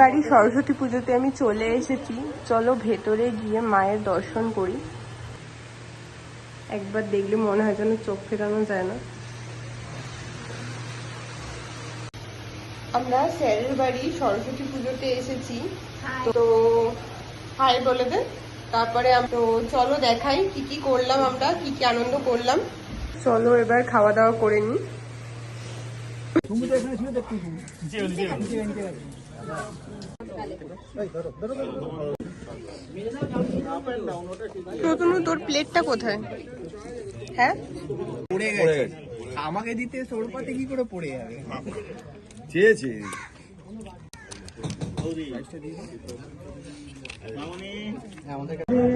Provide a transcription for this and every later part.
বাড়ি সরস্বতী পুজোতে আমি চলে এসেছি। চলো ভেতরে গিয়ে মায়ের দর্শন করি। একবার দেখলে মনে হয় যেন চোখ ফেরানো যায় না। আমরা স্যারের বাড়ি সরস্বতী পুজোতে এসেছি। তো হাই বলে দে। তারপরে তো চলো দেখাই কি কি করলাম আমরা কি কি আনন্দ করলাম। চলো এবার খাওয়া দাওয়া করে নিই প্রথম তোর প্লেটটা কোথায়? হ্যাঁ? পড়ে গেছে। আমাকে দিতে তোর পাতে কি করে পড়ে যাবে? চেয়েছে।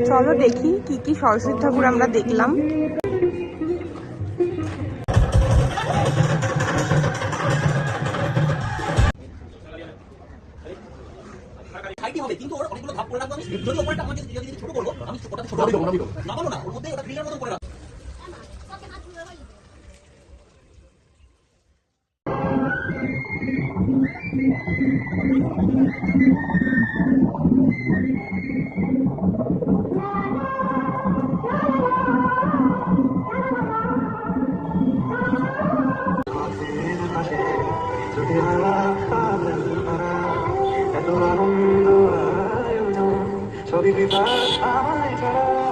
চলো দেখি কি কি সরস্বতী ঠাকুর আমরা দেখলাম। হাইটই হবে কিন্তু ওর অনেকগুলো ধাপ করে রাখব আমি। যদি ওপরটা আমাকে যদি যদি ছোট করব আমি ওটাতে ছোট করব না বলো না ওর মধ্যে ওটা ক্লিয়ার মতো করে রাখব। এত So baby, but I might